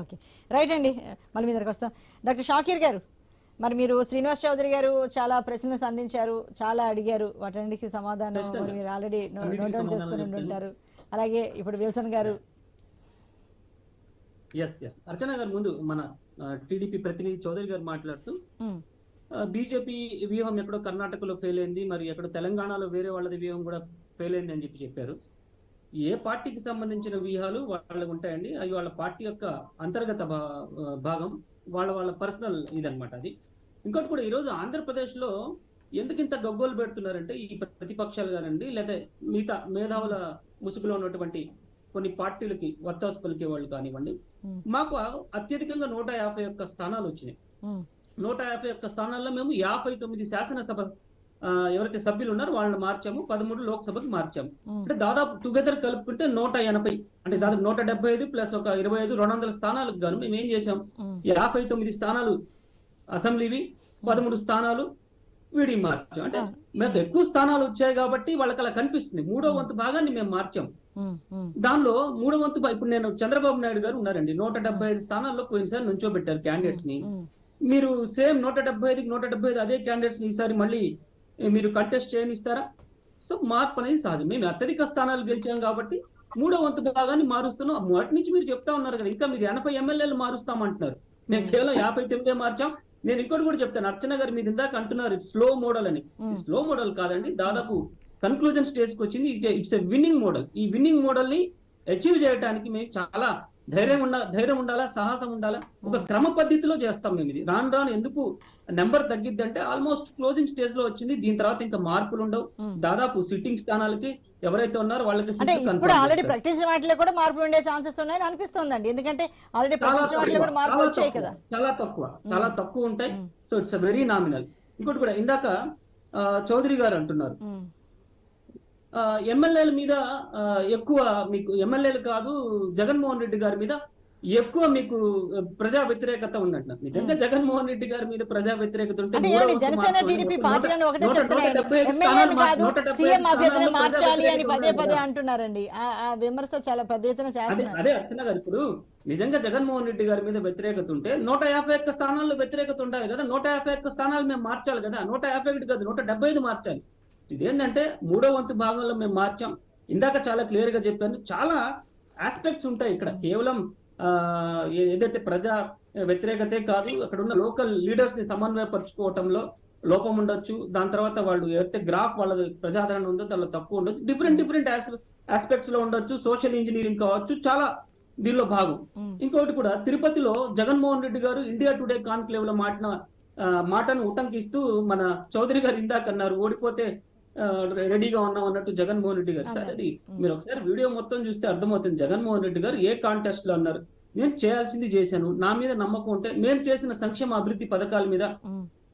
Okay. Right అండి. మళ్ళీ మీ దగ్గరకు వస్తాం. డాక్టర్ షాకీర్ గారు మరి మీరు శ్రీనివాస్ చౌదరి గారు చాలా ప్రశ్నలు సంధించారు చాలా అడిగారు. వాటన్నిటికీ సమాధానం. మరి ఆల్రెడీ నోట్ డౌన్ చేసుకుని. ఉంటారు. అలాగే ఇప్పుడు విల్సన్ గారు. ఎస్ ఎస్ అర్చన గారు ముందు మన టీడీపీ ప్రతినిధి చౌదరి గారు మాట్లాడుతూ బీజేపీ వ్యూహం ఎక్కడో కర్ణాటకలో ఫెయిల్ అయింది మరి ఎక్కడో తెలంగాణలో వేరే వాళ్ళది వ్యూహం కూడా ఫెయిల్ అయింది అని చెప్పి చెప్పారు. ఏ పార్టీకి సంబంధించిన వ్యూహాలు వాళ్ళకు ఉంటాయండి? అవి వాళ్ళ పార్టీ యొక్క అంతర్గత భాగం వాళ్ళ వాళ్ళ పర్సనల్ ఇదన్నమాట అది. ఇంకోటి కూడా ఈరోజు ఆంధ్రప్రదేశ్లో ఎందుకు ఇంత గగ్గోలు పెడుతున్నారంటే ఈ ప్రతిపక్షాలు కానండి లేదా మిగతా మేధావుల ముసుగులో ఉన్నటువంటి కొన్ని పార్టీలకి వత్తాసు పలికే వాళ్ళు కానివ్వండి. మాకు అత్యధికంగా నూట యాభై ఒక్క స్థానాలు వచ్చినాయి. నూట యాభై ఒక్క స్థానాల్లో మేము యాభై తొమ్మిది శాసనసభ ఎవరైతే సభ్యులు ఉన్నారో వాళ్ళని మార్చాము. పదమూడు లోక్సభకి మార్చాము. అంటే దాదాపు టుగెదర్ కలుపుకుంటే నూట ఎనభై. అంటే దాదాపు నూట డెబ్బై ఐదు ప్లస్ ఒక ఇరవై ఐదు రెండు వందల స్థానాలకు గాను మేము ఏం చేసాం యాభై తొమ్మిది స్థానాలు అసెంబ్లీవి పదమూడు స్థానాలు వీడి మార్చాం. అంటే మాకు ఎక్కువ స్థానాలు వచ్చాయి కాబట్టి వాళ్ళకి అలా కనిపిస్తుంది. మూడో వంతు భాగాన్ని మేము మార్చాం. దానిలో మూడో వంతు ఇప్పుడు నేను చంద్రబాబు నాయుడు గారు ఉన్నారండి. నూట డెబ్బై ఐదు స్థానాల్లో పోయినసారి నుంచోబెట్టారు క్యాండిడేట్స్ని. మీరు సేమ్ నూట డెబ్బై ఐదుకి నూట డెబ్బై ఐదు అదే క్యాండిడేట్స్ ఈసారి మళ్ళీ మీరు కంటెస్ట్ చేయనిస్తారా? సో మార్పు అనేది సహజం. మేము అత్యధిక స్థానాలు గెలిచాం కాబట్టి మూడో వంతు భాగాన్ని మారుస్తున్నాం. మొదటి నుంచి మీరు చెప్తా ఉన్నారు కదా ఇంకా మీరు ఎనభై ఎమ్మెల్యేలు మారుస్తామంటున్నారు. మేము కేవలం యాభై తొమ్మిదే మార్చాం. నేను ఇంకోటి కూడా చెప్తాను. అర్చన గారు మీరు ఇందాక అంటున్నారు స్లో మోడల్ అని. స్లో మోడల్ కాదండి దాదాపు కన్క్లూజన్ స్టేజ్కి వచ్చింది. ఇట్స్ ఎ విన్నింగ్ మోడల్ ఈ విన్నింగ్ మోడల్ని అచీవ్ చేయడానికి మేము చాలా ధైర్యం ఉండ ధైర్యం ఉండాలా? సాహసం ఉండాలా? ఒక క్రమ పద్ధతిలో చేస్తాం మేము ఇది. రాను రాను ఎందుకు నెంబర్ తగ్గిద్ది అంటే ఆల్మోస్ట్ క్లోజింగ్ స్టేజ్లో వచ్చింది. దీని తర్వాత ఇంకా మార్పులు ఉండవు. దాదాపు సిట్టింగ్ స్థానాలకి ఎవరైతే ఉన్నారో వాళ్ళకి ఇప్పుడు ఆల్రెడీ. ప్రకటించిన వాటిలో కూడా మార్పులు ఉండే ఛాన్సెస్ ఉన్నాయని అనిపిస్తోందండి. ఎందుకంటే ఆల్రెడీ చాలా ప్రకటించిన వాటిలో కూడా తక్కువ, మార్పులు చాలా వచ్చాయి తక్కువ, కదా. చాలా తక్కువ. చాలా తక్కువ ఉంటాయి. సో ఇట్స్ వెరీ నామినల్ ఇంకోటి కూడా ఇందాక చౌదరి గారు అంటున్నారు. ఎమ్మెల్యేల మీద ఎక్కువ మీకు ఎమ్మెల్యేలు కాదు జగన్మోహన్ రెడ్డి గారి మీద ఎక్కువ మీకు ప్రజా వ్యతిరేకత ఉందంటున్నారు. నిజంగా జగన్మోహన్ రెడ్డి గారి మీద ప్రజా వ్యతిరేకత ఉంటే జనసేన టీడీపీ పార్టీలను ఒకటే మార్చాలి అని పదే పదే. అంటున్నారండి. ఆ విమర్శ చాలా పెద్ద ఎత్తున అదే చేస్తున్నారు. అదే అర్చన గారు ఇప్పుడు నిజంగా జగన్మోహన్ రెడ్డి గారి మీద వ్యతిరేకత ఉంటే నూట యాభై ఒక్క స్థానాల్లో వ్యతిరేకత ఉండాలి కదా. నూట యాభై ఒక్క స్థానాలు మేము మార్చాలి కదా. నూట యాభై ఒకటి కాదు నూట డెబ్బై ఐదు మార్చాలి. ఇదేంటంటే మూడో వంతు భాగంలో మేము మార్చాం. ఇందాక చాలా క్లియర్గా చెప్పాను. చాలా ఆస్పెక్ట్స్ ఉంటాయి ఇక్కడ. కేవలం ఏదైతే ప్రజా వ్యతిరేకతే కాదు అక్కడ ఉన్న లోకల్ లీడర్స్ని సమన్వయపరచుకోవటంలో లోపం ఉండొచ్చు. దాని తర్వాత వాళ్ళు ఏదైతే గ్రాఫ్ వాళ్ళ ప్రజాదరణ ఉందో దానిలో తక్కువ ఉండొచ్చు. డిఫరెంట్ డిఫరెంట్ ఆస్పెక్ట్స్లో ఉండొచ్చు. సోషల్ ఇంజనీరింగ్ కావచ్చు. చాలా దీనిలో భాగం. ఇంకొకటి కూడా తిరుపతిలో జగన్మోహన్ రెడ్డి గారు ఇండియా టుడే కాన్క్లేవ్లో మాటిన మాటను ఉటంకిస్తూ మన చౌదరి గారు ఇందాక అన్నారు ఓడిపోతే రెడీగా ఉన్నాం అన్నట్టు జగన్మోహన్ రెడ్డి గారు. సరే అది మీరు ఒకసారి వీడియో మొత్తం చూస్తే అర్థమవుతుంది. జగన్మోహన్ రెడ్డి గారు ఏ కాంటెస్ట్లో అన్నారు? నేను చేయాల్సింది చేశాను. నా మీద నమ్మకం ఉంటే మేము చేసిన సంక్షేమ అభివృద్ధి పథకాల మీద.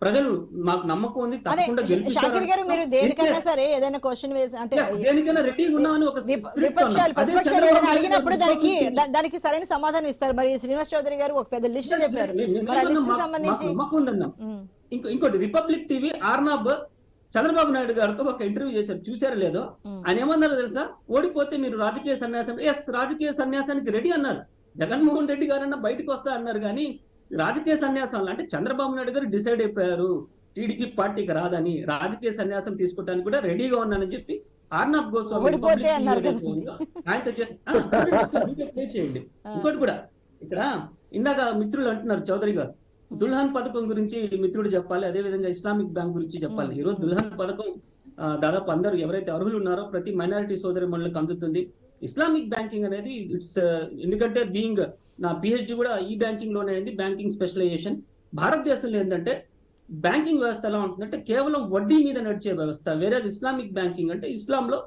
ప్రజలు మాకు నమ్మకం ఉంది తప్పకుండా మీరు దేనికైనా సరే ఏదైనా క్వశ్చన్ వేసి అంటే దేనికైనా ఉన్నామని ఒక విపక్షాలు ప్రతిపక్షాలు అడిగినప్పుడు దానికి దానికి సరైన సమాధానం ఇస్తారు. మరి శ్రీనివాస్ చౌదరి గారు ఒక పెద్ద లిస్ట్ చెప్పారు. సంబంధించి ఇంకో ఇంకోటి రిపబ్లిక్ టీవీ ఆర్నాబ్ చంద్రబాబు నాయుడు గారితో ఒక ఇంటర్వ్యూ చేశారు. చూసారో లేదో. ఆయన ఏమన్నారో తెలుసా? ఓడిపోతే మీరు రాజకీయ సన్యాసం ఎస్ రాజకీయ సన్యాసానికి రెడీ అన్నారు. జగన్మోహన్ రెడ్డి గారన్నా బయటకు వస్తా అన్నారు కానీ రాజకీయ సన్యాసం అంటే చంద్రబాబు నాయుడు గారు డిసైడ్ అయిపోయారు. టీడీపీ పార్టీకి రాదని రాజకీయ సన్యాసం తీసుకోవడానికి కూడా రెడీగా ఉన్నానని చెప్పి ఆర్నాబ్ గోస్వామి ఆయనతో చేసి ఆ, చూడండి, ఒకసారి video play చేయండి. ఇంకోటి కూడా ఇక్కడ ఇందాక మిత్రులు అంటున్నారు చౌదరి గారు. దుల్హన్ పథకం గురించి మిత్రుడు చెప్పాలి అదే విధంగా ఇస్లామిక్ బ్యాంక్ గురించి చెప్పాలి. ఈ రోజు దుల్హన్ పథకం దాదాపు అందరూ ఎవరైతే అర్హులు ఉన్నారో ప్రతి మైనారిటీ సోదరి మనులకు అందుతుంది. ఇస్లామిక్ బ్యాంకింగ్ అనేది ఇట్స్ ఎందుకంటే బీయింగ్ నా పిహెచ్డి కూడా ఈ బ్యాంకింగ్లోనే అయింది బ్యాంకింగ్ స్పెషలైజేషన్. భారతదేశంలో ఏంటంటే బ్యాంకింగ్ వ్యవస్థ ఎలా ఉంటుందంటే కేవలం వడ్డీ మీద నడిచే వ్యవస్థ వేరే ఇస్లామిక్ బ్యాంకింగ్ అంటే ఇస్లాంలో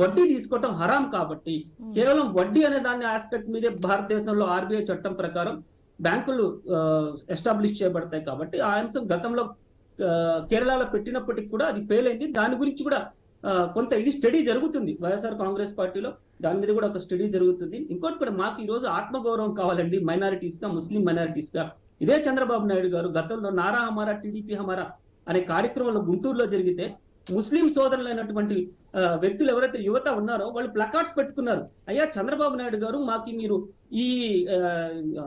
వడ్డీ తీసుకోవటం హరాం కాబట్టి. కేవలం వడ్డీ అనే దాని ఆస్పెక్ట్ మీదే భారతదేశంలో ఆర్బీఐ చట్టం ప్రకారం బ్యాంకులు ఎస్టాబ్లిష్ చేయబడతాయి కాబట్టి ఆ అంశం గతంలో కేరళలో పెట్టినప్పటికి కూడా అది ఫెయిల్ అయింది. దాని గురించి కూడా కొంత ఇది స్టడీ జరుగుతుంది. వైఎస్ఆర్ కాంగ్రెస్ పార్టీలో దాని మీద కూడా ఒక స్టడీ జరుగుతుంది. ఇంకోటి కూడా మాకు ఈ రోజు ఆత్మగౌరవం కావాలండి. మైనారిటీస్గా ముస్లిం మైనారిటీస్గా ఇదే చంద్రబాబు నాయుడు గారు గతంలో నారా హమారా టీడీపీ హమారా అనే కార్యక్రమంలో గుంటూరులో జరిగితే ముస్లిం సోదరులైనటువంటి అయినటువంటి వ్యక్తులు ఎవరైతే యువత ఉన్నారో వాళ్ళు ప్లకార్డ్స్ పెట్టుకున్నారు. అయ్యా చంద్రబాబు నాయుడు గారు మాకు మీరు ఈ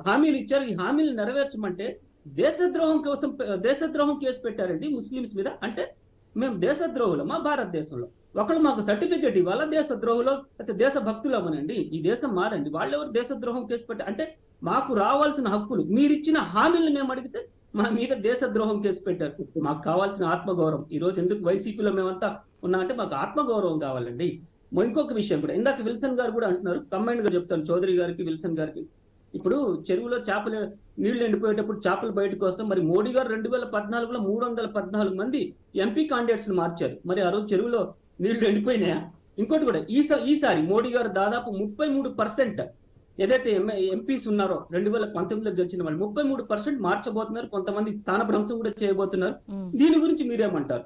హామీలు ఇచ్చారు. ఈ హామీలు నెరవేర్చమంటే దేశద్రోహం కోసం దేశద్రోహం కేసు పెట్టారండి ముస్లిమ్స్ మీద. అంటే మేము దేశద్రోహులమా? భారతదేశంలో. ఒకళ్ళు మాకు సర్టిఫికేట్ ఇవ్వాలా? దేశద్రోహులో? అయితే దేశ భక్తులు అవ్వనండి ఈ దేశం మాదండి. వాళ్ళెవరు దేశద్రోహం కేసు పెట్టారు అంటే మాకు రావాల్సిన హక్కులు మీరిచ్చిన హామీలను మేము అడిగితే మా మీద దేశద్రోహం కేసు పెట్టారు. మాకు కావాల్సిన ఆత్మగౌరవం. ఈ రోజు ఎందుకు వైసీపీలో మేమంతా ఉన్నా అంటే మాకు ఆత్మగౌరవం కావాలండి. ఇంకొక విషయం కూడా. ఇందాక విల్సన్ గారు కూడా అంటున్నారు. కంబైండ్గా చెప్తాను చౌదరి గారికి విల్సన్ గారికి. ఇప్పుడు చెరువులో చేపలు నీళ్ళు ఎండిపోయేటప్పుడు చేపలు బయటకు వస్తాం మరి మోడీ గారు రెండు వేల పద్నాలుగులో మూడు వందల పద్నాలుగు మంది ఎంపీ కాండిడేట్స్ మార్చారు. మరి ఆ రోజు చెరువులో నీళ్ళు ఎండిపోయినాయా? ఇంకోటి కూడా ఈసా ఈసారి మోడీ గారు దాదాపు ముప్పై మూడు పర్సెంట్ ఏదైతే ఎంపీస్ ఉన్నారో రెండు వేల పంతొమ్మిదిలో గెలిచిన వాళ్ళు ముప్పై మూడు పర్సెంట్ మార్చబోతున్నారు. కొంతమంది స్థానభ్రంశం కూడా చేయబోతున్నారు. దీని గురించి మీరేమంటారు?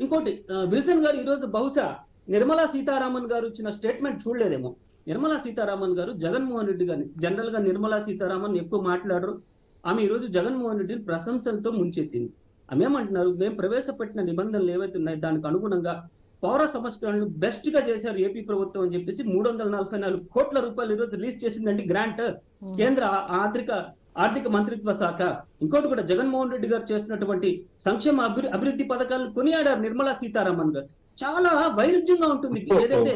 ఇంకోటి విల్సన్ గారు ఈ రోజు బహుశా నిర్మలా సీతారామన్ గారు ఇచ్చిన స్టేట్మెంట్ చూడలేదేమో. నిర్మలా సీతారామన్ గారు జగన్మోహన్ రెడ్డి గారిని జనరల్గా నిర్మలా సీతారామన్ ఎక్కువ మాట్లాడరు. ఆమె ఈ రోజు జగన్మోహన్ రెడ్డిని ప్రశంసలతో ముంచెత్తింది. ఆమె ఏమంటున్నారు? మేము ప్రవేశపెట్టిన నిబంధనలు ఏవైతే ఉన్నాయో దానికి అనుగుణంగా పౌర సంస్కరణలు బెస్ట్గా చేశారు ఏపీ ప్రభుత్వం అని చెప్పేసి మూడు వందల నలభై నాలుగు కోట్ల రూపాయలు ఈ రోజు రిలీజ్ చేసిందండి గ్రాంట్ కేంద్ర ఆర్థిక ఆర్థిక మంత్రిత్వ శాఖ. ఇంకోటి కూడా జగన్మోహన్ రెడ్డి గారు చేసినటువంటి సంక్షేమ అభివృ- అభివృద్ధి పథకాలను కొనియాడారు నిర్మలా సీతారామన్ గారు. చాలా వైరుధ్యంగా ఉంటుంది. ఏదైతే